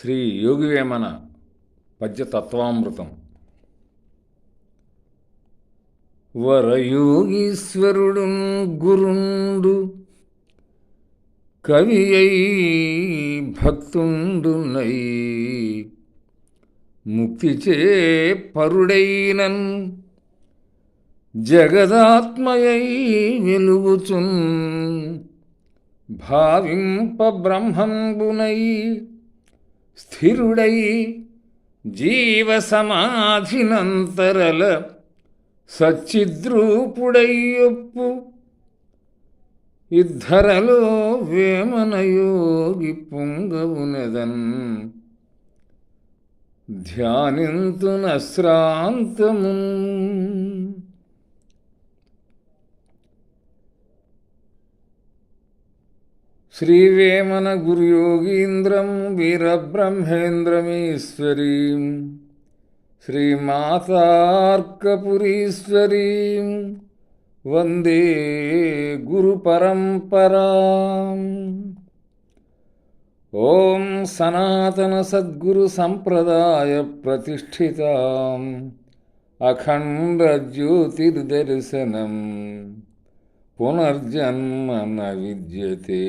శ్రీ యోగివేమన పద్యతత్వామృతం. వరయోగీశ్వరుడు గురుండు కవి అయి భక్తుండునై ముక్తి చే పరుడైనన్ జగదాత్మయై వెలుగుచున్ భావింప బ్రహ్మంబునై. స్థిరుడై జీవ సమాధినంతరల సచ్చిద్రూపుడయ్యొప్పు. ఇద్దరలో వేమనయోగి పొంగవునదన్. ధ్యానింతునశ్రాంతము శ్రీవేమన గురుయోగీంద్రం వీరబ్రహ్మేంద్రమీశ్వరీం. శ్రీమాతార్కపురీశ్వరీం. వందే గురుపరంపరా. ఓం సనాతన సద్గురు సంప్రదాయ ప్రతిష్ఠితాం. అఖండ జ్యోతిర్దర్శనం. పునర్జన్మ న విద్యతే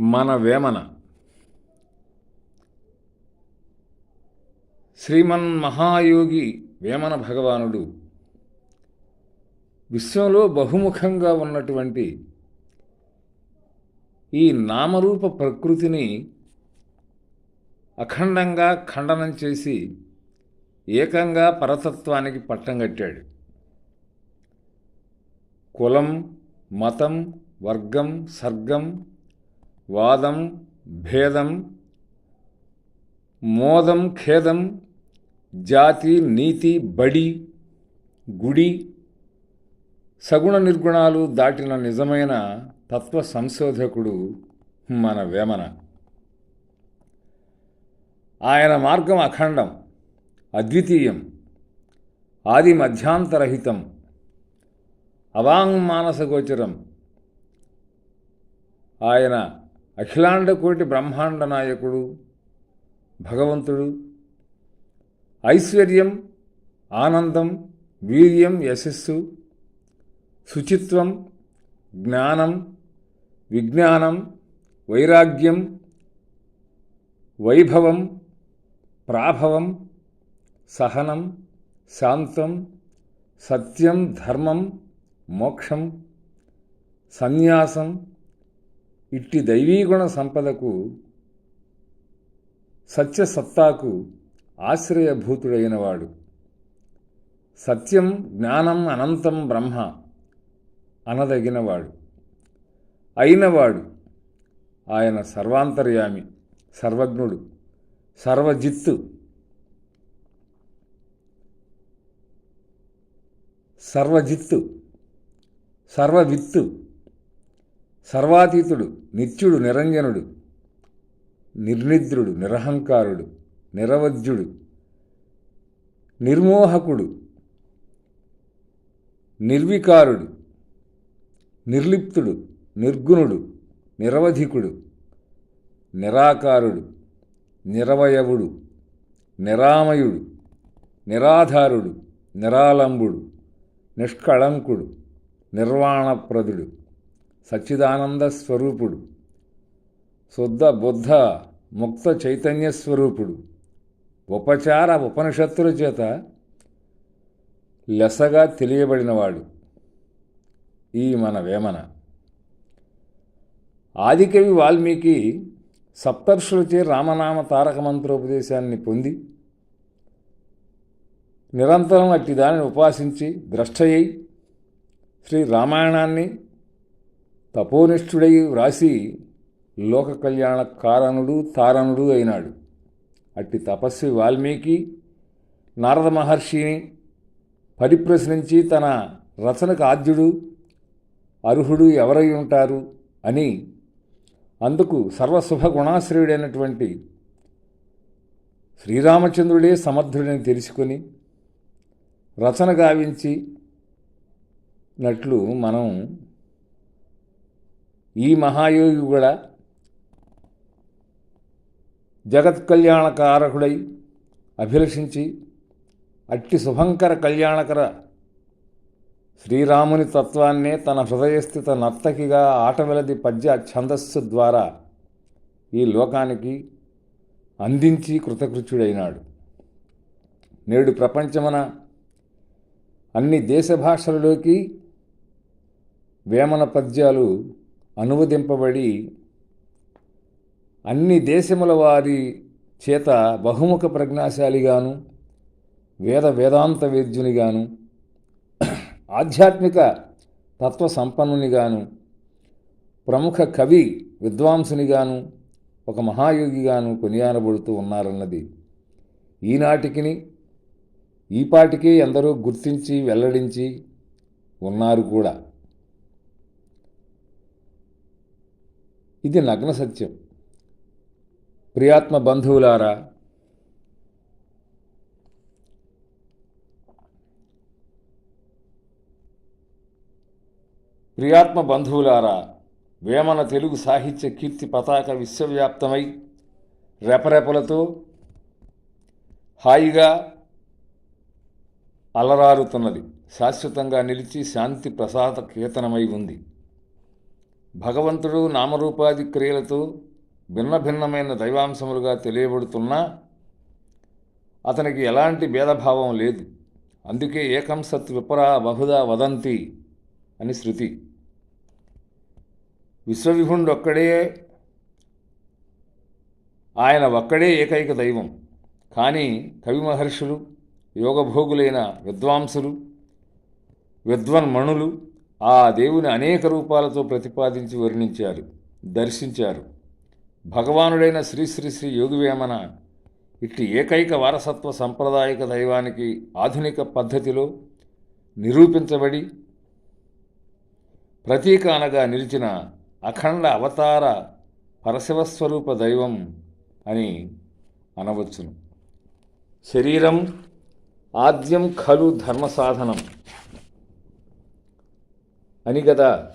మన వేమన. శ్రీమన్ మహాయోగి వేమన భగవానుడు విశ్వంలో బహుముఖంగా ఉన్నటువంటి ఈ నామరూప ప్రకృతిని అఖండంగా ఖండనం చేసి ఏకంగా పరతత్వానికి పట్టం కట్టాడు. కులం మతం వర్గం సర్గం వాదం భేదం మోదం ఖేదం జాతి నీతి బడి గుడి సగుణ నిర్గుణాలు దాటిన నిజమైన తత్వ సంశోధకుడు మన వేమన. ఆయన మార్గం అఖండం అద్వితీయం ఆది మధ్యాంతరహితం అవాంగ్మానసగోచరం ఆయన అఖిలాండ కోటి బ్రహ్మాండ నాయకుడు భగవంతుడు. ఐశ్వర్యం ఆనందం వీర్యం యశస్సు శుచిత్వం జ్ఞానం విజ్ఞానం వైరాగ్యం వైభవం ప్రాభవం సహనం శాంతం సత్యం ధర్మం మోక్షం సన్యాసం ఇట్టి దైవీగుణ సంపదకు సత్యసత్తాకు ఆశ్రయభూతుడైనవాడు. సత్యం జ్ఞానం అనంతం బ్రహ్మ అనదగినవాడు. అయినవాడు ఆయన సర్వాంతర్యామి సర్వజ్ఞుడు సర్వజిత్తు. సర్వజిత్తు సర్వవిత్తు సర్వాతీతుడు నిత్యుడు నిరంజనుడు నిర్నిద్రుడు నిరహంకారుడు నిరవధ్యుడు నిర్మోహకుడు నిర్వికారుడు నిర్లిప్తుడు నిర్గుణుడు నిరవధికుడు నిరాకారుడు నిరవయవుడు నిరామయుడు నిరాధారుడు నిరాలంబుడు నిష్కళంకుడు నిర్వాణప్రదుడు సచ్చిదానంద స్వరూపుడు శుద్ధ బుద్ధ ముక్త చైతన్య స్వరూపుడు ఉపచార ఉపనిషత్తుల చేత లెసగా తెలియబడినవాడు ఈ మన వేమన ఆదికవి వాల్మీకి సప్తర్షులచే రామనామ తారక మంత్రోపదేశాన్ని పొంది నిరంతరం అట్టి దానిని ఉపాసించి ద్రష్టయ్యి శ్రీ రామాయణాన్ని తపోనిష్ఠుడై వ్రాసి లోక కళ్యాణ కారణుడు తారణుడు అయినాడు. అట్టి తపస్వి వాల్మీకి నారద మహర్షిని పరిప్రశ్నించి తన రచనకు ఆద్యుడు అర్హుడు ఎవరై ఉంటారు అని అందుకు సర్వశుభ గుణాశ్రయుడైనటువంటి శ్రీరామచంద్రుడే సమర్థుడని తెలుసుకొని రచన గావించి నట్లు మనం ఈ మహాయోగి కూడా జగత్ కళ్యాణకారకుడై అభిలషించి అట్టి శుభంకర కళ్యాణకర శ్రీరాముని తత్వాన్నే తన హృదయస్థిత నర్తకిగా ఆటవెలది పద్య ఛందస్సు ద్వారా ఈ లోకానికి అందించి కృతకృత్యుడైనాడు. నేడు ప్రపంచమున అన్ని దేశ భాషలలోకి వేమన పద్యాలు అనువదింపబడి అన్ని దేశముల వారి చేత బహుముఖ ప్రజ్ఞాశాలిగాను వేద వేదాంత వేద్యునిగాను ఆధ్యాత్మిక తత్వ సంపన్నునిగాను ప్రముఖ కవి విద్వాంసునిగాను ఒక మహాయోగిగాను కొనియానబడుతూ ఉన్నారన్నది. ఈనాటికిని ఈపాటికే ఎందరో గుర్తించి వెల్లడించి ఉన్నారు కూడా. ఇది నగ్న సత్యం. ప్రియాత్మ బంధువులారా ప్రియాత్మ బంధువులారా వేమన తెలుగు సాహిత్య కీర్తి పతాక విశ్వవ్యాప్తమై రెపరెపలతో హాయిగా అలరారుతున్నది. శాశ్వతంగా నిలిచి శాంతి ప్రసాద కీర్తనమై ఉంది. భగవంతుడు నామరూపాది క్రియలతో భిన్న భిన్నమైన దైవాంశములుగా తెలియబడుతున్నా అతనికి ఎలాంటి భేదభావం లేదు. అందుకే ఏకం సత్ విపరా బహుదా వదంతి అని శృతి. విశ్వవిభుండు ఒక్కడే ఆయన ఒక్కడే ఏకైక దైవం. కానీ కవి మహర్షులు యోగభోగులైన విద్వాంసులు విద్వన్మణులు ఆ దేవుని అనేక రూపాలతో ప్రతిపాదించి వర్ణించారు దర్శించారు. భగవానుడైన శ్రీ శ్రీ శ్రీ యోగివేమన ఇట్టి ఏకైక వారసత్వ సంప్రదాయక దైవానికి ఆధునిక పద్ధతిలో నిరూపించబడి ప్రతీక అనగా నిలిచిన అఖండ అవతార పరశివస్వరూప దైవం అని అనవచ్చును. శరీరం ఆద్యం ఖలు ధర్మ సాధనం అని కదా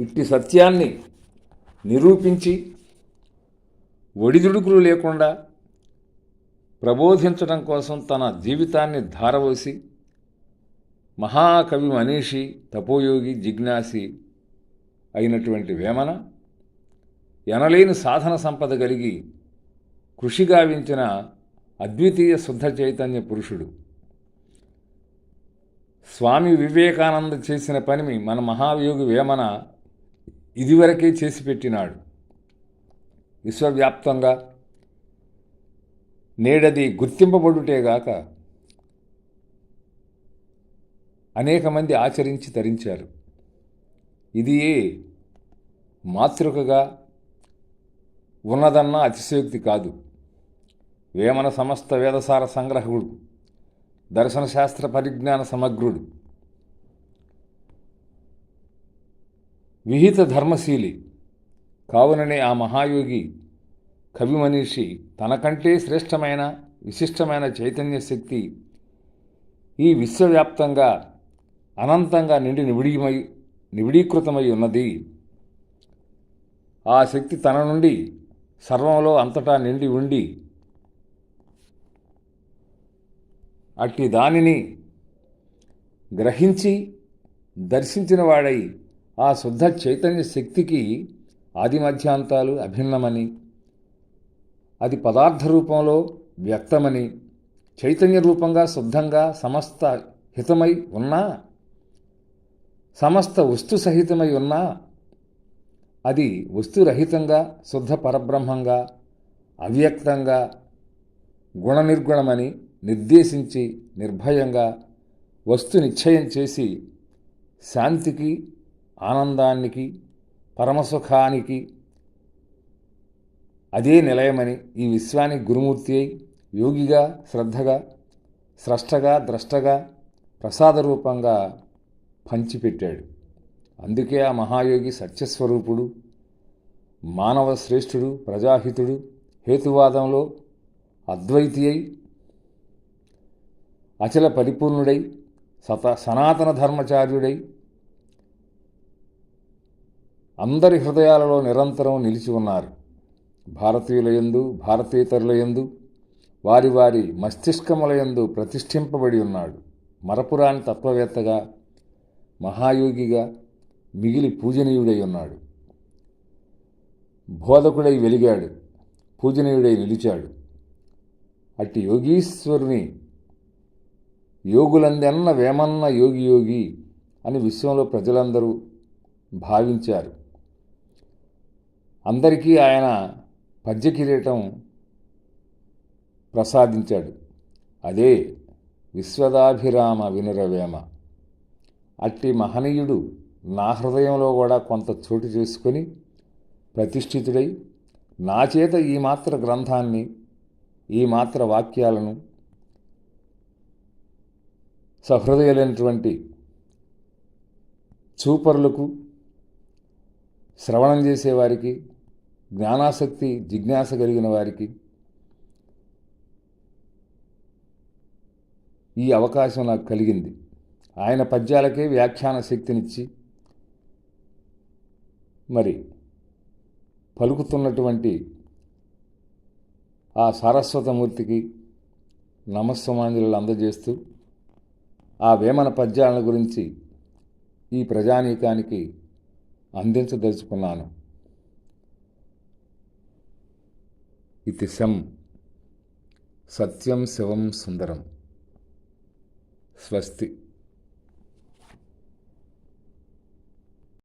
ఇట్టి సత్యాన్ని నిరూపించి ఒడిదుడుకులు లేకుండా ప్రబోధించడం కోసం తన జీవితాన్ని ధారవోసి మహాకవి మనీషి తపోయోగి జిజ్ఞాసి అయినటువంటి వేమన ఎనలేని సాధన సంపద కలిగి కృషి గావించిన అద్వితీయ శుద్ధ చైతన్య పురుషుడు. స్వామి వివేకానంద చేసిన పని మన మహాయోగి వేమన ఇదివరకే చేసి పెట్టినాడు. విశ్వవ్యాప్తంగా నేడది గుర్తింపబడుటేగాక అనేక మంది ఆచరించి తరించారు. ఇది మాతృకగా ఉన్నదన్న అతిశయోక్తి కాదు. వేమన సమస్త వేదసార సంగ్రహకుడు దర్శనశాస్త్ర పరిజ్ఞాన సమగ్రుడు విహిత ధర్మశీలి కావుననే ఆ మహాయోగి కవి మనీషి తనకంటే శ్రేష్టమైన విశిష్టమైన చైతన్య శక్తి ఈ విశ్వవ్యాప్తంగా అనంతంగా నిండి నివిడిమై నివిడీకృతమై ఉన్నది. ఆ శక్తి తన నుండి సర్వంలో అంతటా నిండి ఉండి అట్టి దానిని గ్రహించి దర్శించిన వాడై ఆ శుద్ధ చైతన్య శక్తికి ఆది మధ్యాంతాలు అభిన్నమని అది పదార్థ రూపంలో వ్యక్తమని చైతన్య రూపంగా శుద్ధంగా సమస్త హితమై ఉన్నా సమస్త వస్తు సహితమై ఉన్నా అది వస్తురహితంగా శుద్ధ పరబ్రహ్మంగా అవ్యక్తంగా గుణనిర్గుణమని నిర్దేశించి నిర్భయంగా వస్తు నిశ్చయం చేసి శాంతికి ఆనందానికి పరమసుఖానికి అదే నిలయమని ఈ విశ్వానికి గురుమూర్తి అయి యోగిగా శ్రద్ధగా స్రష్టగా ద్రష్టగా ప్రసాద రూపంగా పంచిపెట్టాడు. అందుకే ఆ మహాయోగి సత్యస్వరూపుడు మానవ శ్రేష్ఠుడు ప్రజాహితుడు హేతువాదంలో అద్వైతి అయి అచల పరిపూర్ణుడై సత సనాతన ధర్మచార్యుడై అందరి హృదయాలలో నిరంతరం నిలిచి ఉన్నారు. భారతీయుల యందు భారతీయతరుల యందు వారి వారి మస్తిష్కముల యందు ప్రతిష్ఠింపబడి ఉన్నాడు. మరపురాని తత్వవేత్తగా మహాయోగిగా మిగిలి పూజనీయుడై ఉన్నాడు. బోధకుడై వెలిగాడు. పూజనీయుడై నిలిచాడు. అట్టి యోగీశ్వరుని యోగులందెన్న వేమన్న యోగి యోగి అని విశ్వంలో ప్రజలందరూ భావించారు. అందరికీ ఆయన పద్యకిరీటం ప్రసాదించాడు. అదే విశ్వదాభిరామ వినురవేమ. అట్టి మహనీయుడు నా హృదయంలో కూడా కొంత చోటు చేసుకొని ప్రతిష్ఠితుడై నా చేత ఈ మాత్ర గ్రంథాన్ని ఈ మాత్ర వాక్యాలను సహృదయులైనటువంటి చూపరులకు శ్రవణం చేసేవారికి జ్ఞానాసక్తి జిజ్ఞాస కలిగిన వారికి ఈ అవకాశం నాకు కలిగింది. ఆయన పద్యాలకే వ్యాఖ్యాన శక్తినిచ్చి మరి పలుకుతున్నటువంటి ఆ సారస్వతమూర్తికి నమస్సమాంజలు అందజేస్తూ ఆ వేమన పద్యాలను గురించి ఈ ప్రజానీకానికి అందించదలుచుకున్నాను. ఇది శం. సత్యం శివం సుందరం. స్వస్తి.